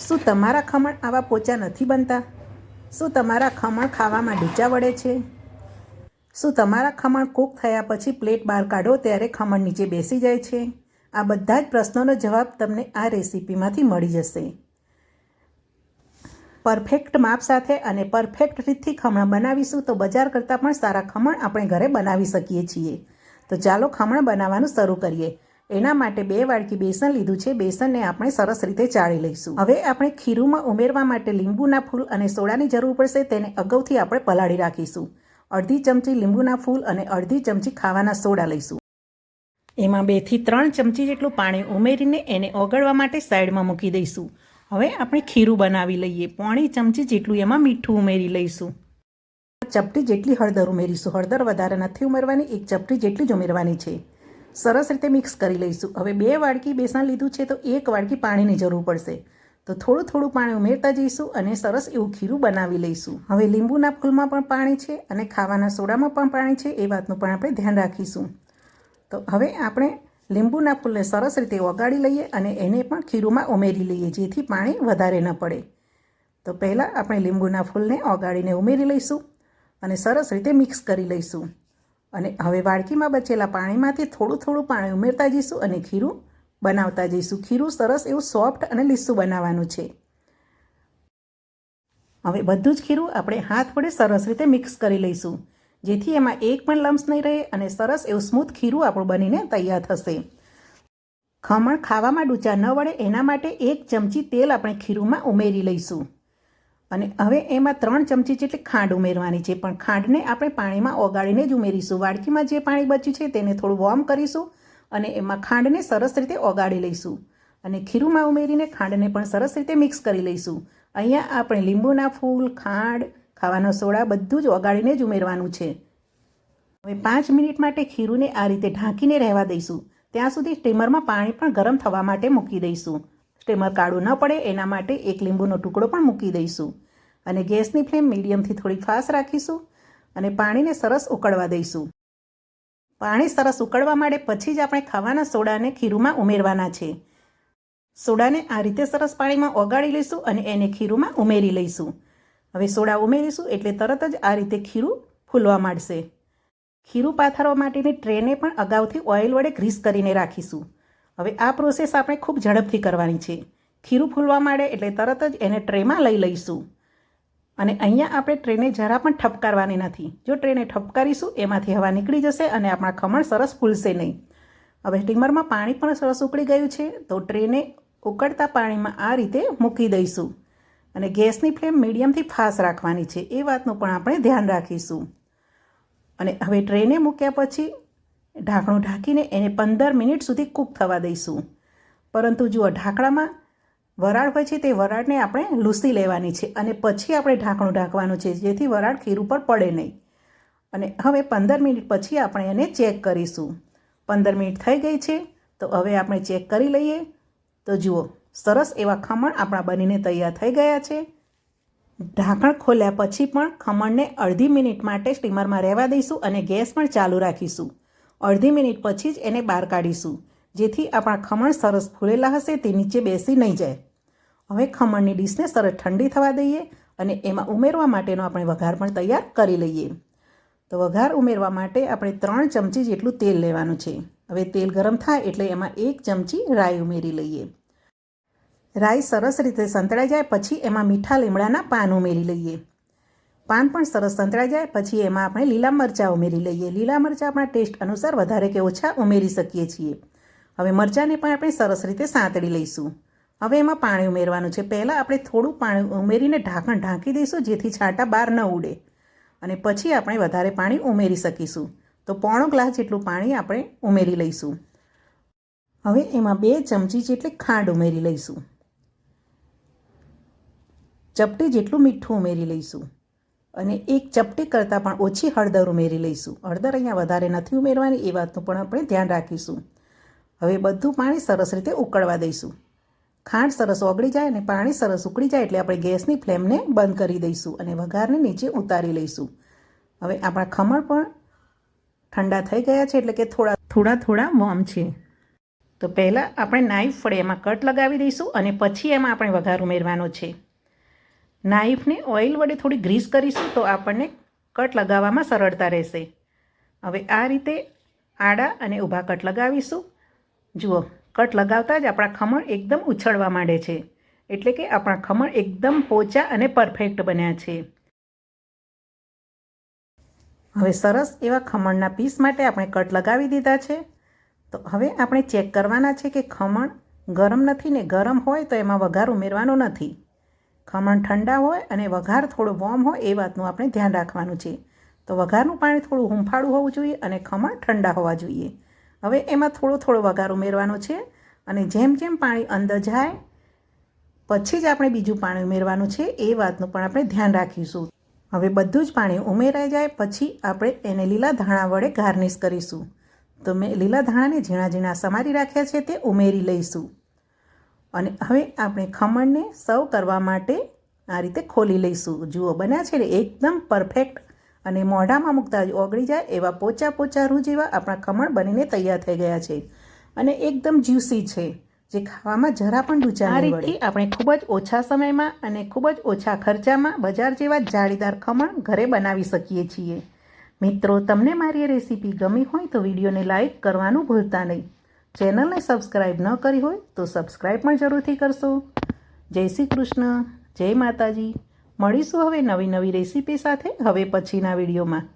શું તમારા ખમણ આવા પોચા નથી બનતા? શું તમારા ખમણ ખાવામાં ઢીચા વળે છે? શું તમારા ખમણ કૂક થયા પછી પ્લેટ બહાર કાઢો ત્યારે ખમણ નીચે બેસી જાય છે? આ બધા જ પ્રશ્નોનો જવાબ તમને આ રેસીપીમાંથી મળી જશે. પરફેક્ટ માપ સાથે અને પરફેક્ટ રીતથી ખમણ બનાવીશું તો બજાર કરતાં પણ સારા ખમણ આપણે ઘરે બનાવી શકીએ છીએ. તો ચાલો ખમણ બનાવવાનું શરૂ કરીએ. એના માટે બે વાડકી બેસન લીધું છે. બેસનને આપણે સરસ રીતે ચાળી લઈશું. હવે આપણે ખીરુમાં ઉમેરવા માટે લીંબુના ફૂલ અને સોડાની જરૂર પડશે તેને અગાઉથી આપણે પલાળી રાખીશું. અડધી ચમચી લીંબુના ફૂલ અને અડધી ચમચી ખાવાના સોડા લઈશું. એમાં બેથી ત્રણ ચમચી જેટલું પાણી ઉમેરીને એને ઓગળવા માટે સાઈડમાં મૂકી દઈશું. હવે આપણે ખીરું બનાવી લઈએ. પોણી ચમચી જેટલું એમાં મીઠું ઉમેરી લઈશું. ચપટી જેટલી હળદર ઉમેરીશું. હળદર વધારે નથી ઉમેરવાની. એક ચપટી જેટલી જ ઉમેરવાની છે. સરસ રીતે મિક્સ કરી લઈશું. હવે બે વાડકી બેસન લીધું છે તો એક વાડકી પાણીની જરૂર પડશે. તો થોડું થોડું પાણી ઉમેરતા જઈશું અને સરસ એવું ખીરું બનાવી લઈશું. હવે લીંબુના ફૂલમાં પણ પાણી છે અને ખાવાના સોડામાં પણ પાણી છે, એ વાતનું પણ આપણે ધ્યાન રાખીશું. તો હવે આપણે લીંબુના ફૂલને સરસ રીતે ઓગાળી લઈએ અને એને પણ ખીરુંમાં ઉમેરી લઈએ, જેથી પાણી વધારે ન પડે. તો પહેલાં આપણે લીંબુના ફૂલને ઓગાળીને ઉમેરી લઈશું અને સરસ રીતે મિક્સ કરી લઈશું. અને હવે વાડકીમાં બચેલા પાણીમાંથી થોડું થોડું પાણી ઉમેરતા જઈશું અને ખીરું બનાવતા જઈશું. ખીરું સરસ એવું સોફ્ટ અને લીસું બનાવવાનું છે. હવે બધું જ ખીરું આપણે હાથ વડે સરસ રીતે મિક્સ કરી લઈશું. જેથી એમાં એક પણ લમ્સ નહીં રહે અને સરસ એવું સ્મૂથ ખીરું આપણું બનીને તૈયાર થશે. ખમણ ખાવામાં ડૂચા ન વળે, એના માટે એક ચમચી તેલ આપણે ખીરુંમાં ઉમેરી લઈશું. અને હવે એમાં ત્રણ ચમચી જેટલી ખાંડ ઉમેરવાની છે. પણ ખાંડને આપણે પાણીમાં ઓગાળીને જ ઉમેરીશું. વાડકીમાં જે પાણી બચ્યું છે તેને થોડું વોર્મ કરીશું અને એમાં ખાંડને સરસ રીતે ઓગાળી લઈશું. અને ખીરુંમાં ઉમેરીને ખાંડને પણ સરસ રીતે મિક્સ કરી લઈશું. અહીંયા આપણે લીંબુના ફૂલ, ખાંડ, ખાવાના સોડા બધું જ ઓગાળીને જ ઉમેરવાનું છે. હવે પાંચ મિનિટ માટે ખીરુંને આ રીતે ઢાંકીને રહેવા દઈશું. ત્યાં સુધી સ્ટીમરમાં પાણી પણ ગરમ થવા માટે મૂકી દઈશું. સ્ટીમર કાળું ન પડે, એના માટે એક લીંબુનો ટુકડો પણ મૂકી દઈશું. અને ગેસની ફ્લેમ મીડિયમથી થોડી ફાસ્ટ રાખીશું અને પાણીને સરસ ઉકળવા દઈશું. પાણી સરસ ઉકળવા માંડે પછી જ આપણે ખાવાના સોડાને ખીરુંમાં ઉમેરવાના છે. સોડાને આ રીતે સરસ પાણીમાં ઓગાળી લઈશું અને એને ખીરુંમાં ઉમેરી લઈશું. હવે સોડા ઉમેરીશું એટલે તરત જ આ રીતે ખીરું ફૂલવા માંડશે. ખીરું પાથરવા માટેની ટ્રેને પણ અગાઉથી ઓઇલ વડે ગ્રીસ કરીને રાખીશું. હવે આ પ્રોસેસ આપણે ખૂબ ઝડપથી કરવાની છે. ખીરું ફૂલવા માંડે એટલે તરત જ એને ટ્રેમાં લઈ લઈશું. અને અહીંયા આપણે ટ્રેને જરા પણ ઠપકારવાની નથી. જો ટ્રેને ઠપકારીશું, એમાંથી હવા નીકળી જશે અને આપણા ખમણ સરસ ફૂલશે નહીં. હવે સ્ટીમરમાં પાણી પણ સરસ ઉકળી ગયું છે, તો ટ્રેને ઉકળતા પાણીમાં આ રીતે મૂકી દઈશું. અને ગેસની ફ્લેમ મીડિયમથી ફાસ્ટ રાખવાની છે, એ વાતનું પણ આપણે ધ્યાન રાખીશું. અને હવે ટ્રેને મૂક્યા પછી ઢાંકણું ઢાંકીને એને પંદર મિનિટ સુધી કૂક થવા દઈશું. પરંતુ જુઓ, ઢાંકણામાં વરાળ હોય છે તે વરાળને આપણે લૂસી લેવાની છે અને પછી આપણે ઢાંકણું ઢાંકવાનું છે, જેથી વરાળ ખીર ઉપર પડે નહીં. અને હવે પંદર મિનિટ પછી આપણે એને ચેક કરીશું. પંદર મિનિટ થઈ ગઈ છે, તો હવે આપણે ચેક કરી લઈએ. તો જુઓ, સરસ એવા ખમણ આપણા બનીને તૈયાર થઈ ગયા છે. ઢાંકણ ખોલ્યા પછી પણ ખમણને અડધી મિનિટ માટે સ્ટીમરમાં રહેવા દઈશું અને ગેસ પણ ચાલુ રાખીશું. અડધી મિનિટ પછી જ એને બહાર કાઢીશું, જેથી આપણા ખમણ સરસ ફૂલેલા હશે તે નીચે બેસી નહીં જાય. હવે ખમણની ડીશને સરસ ઠંડી થવા દઈએ અને એમાં ઉમેરવા માટેનો આપણે વઘાર પણ તૈયાર કરી લઈએ. તો વઘાર ઉમેરવા માટે આપણે ત્રણ ચમચી જેટલું તેલ લેવાનું છે. હવે તેલ ગરમ થાય એટલે એમાં એક ચમચી રાઈ ઉમેરી લઈએ. રાઈ સરસ રીતે સંતળાઈ જાય પછી એમાં મીઠા લીમડાના પાન ઉમેરી લઈએ. પાન પણ સરસ સંતળાઈ જાય. પછી એમાં આપણે લીલા મરચાં ઉમેરી લઈએ. લીલા મરચાં આપણા ટેસ્ટ અનુસાર વધારે કે ઓછા ઉમેરી શકીએ છીએ. હવે મરચાંને પણ આપણે સરસ રીતે સાંતળી લઈશું. હવે એમાં પાણી ઉમેરવાનું છે. પહેલાં આપણે થોડું પાણી ઉમેરીને ઢાંકણ ઢાંકી દઈશું, જેથી છાંટા બહાર ન ઉડે. અને પછી આપણે વધારે પાણી ઉમેરી શકીશું. તો પોણો ગ્લાસ જેટલું પાણી આપણે ઉમેરી લઈશું. હવે એમાં બે ચમચી જેટલી ખાંડ ઉમેરી લઈશું. ચપટી જેટલું મીઠું ઉમેરી લઈશું. અને એક ચપટી કરતાં પણ ઓછી હળદર ઉમેરી લઈશું. હળદર અહીંયા વધારે નથી ઉમેરવાની, એ વાતનું પણ આપણે ધ્યાન રાખીશું. હવે બધું પાણી સરસ રીતે ઉકળવા દઈશું. ખાંડ સરસ ઓગળી જાય અને પાણી સરસ ઉકળી જાય એટલે આપણે ગેસની ફ્લેમને બંધ કરી દઈશું અને વઘારને નીચે ઉતારી લઈશું. હવે આપણા ખમણ પણ ઠંડા થઈ ગયા છે એટલે કે થોડા થોડા થોડા વોર્મ છે. તો પહેલાં આપણે નાઈફ ફળે એમાં કટ લગાવી દઈશું અને પછી એમાં આપણે વઘાર ઉમેરવાનો છે. નાઈફને ઓઇલ વડે થોડી ગ્રીસ કરીશું તો આપણને કટ લગાવવામાં સરળતા રહેશે. હવે આ રીતે આડા અને ઊભા કટ લગાવીશું. જુઓ, કટ લગાવતા જ આપણા ખમણ એકદમ ઉછળવા માંડે છે. એટલે કે આપણા ખમણ એકદમ પોચા અને પરફેક્ટ બન્યા છે. હવે સરસ એવા ખમણના પીસ માટે આપણે કટ લગાવી દીધા છે. તો હવે આપણે ચેક કરવાના છે કે ખમણ ગરમ નથી ને ગરમ હોય તો એમાં વઘાર ઉમેરવાનો નથી. ખમણ ઠંડા હોય અને વઘાર થોડો વોર્મ હોય એ વાતનું આપણે ધ્યાન રાખવાનું છે. તો વઘારનું પાણી થોડું હુંફાળું હોવું જોઈએ અને ખમણ ઠંડા હોવા જોઈએ. હવે એમાં થોડો થોડો વઘાર ઉમેરવાનો છે અને જેમ જેમ પાણી અંદર જાય, પછી જ આપણે બીજું પાણી ઉમેરવાનું છે એ વાતનું પણ આપણે ધ્યાન રાખીશું. હવે બધું જ પાણી ઉમેરાઈ જાય પછી આપણે એને લીલા ધાણા વડે ગાર્નિશ કરીશું. તો મેં લીલા ધાણાને ઝીણા ઝીણા સમારી રાખ્યા છે તે ઉમેરી લઈશું. અને હવે આપણે ખમણને સર્વ કરવા માટે આ રીતે ખોલી લઈશું. જુઓ બન્યા છે ને એકદમ પરફેક્ટ અને મોઢામાં મૂકતા જ ઓગળી જાય એવા પોચા પોચા રૂ જેવા આપણા ખમણ બનીને તૈયાર થઈ ગયા છે. અને એકદમ જ્યુસી છે જે ખાવામાં જરા પણ ડૂચા આ રીતે આપણે ખૂબ જ ઓછા સમયમાં અને ખૂબ જ ઓછા ખર્ચામાં બજાર જેવા જાળીદાર ખમણ ઘરે બનાવી શકીએ છીએ. મિત્રો તમને મારી રેસીપી ગમી હોય તો વિડીયોને લાઇક કરવાનું ભૂલતા નહીં. ચેનલને સબસ્ક્રાઈબ ન કરી હોય તો સબસ્ક્રાઈબ પણ જરૂરથી કરશો. જય શ્રી કૃષ્ણ, જય માતાજી. મળીશું હવે નવી નવી રેસીપી સાથે હવે પછીના વિડીયોમાં.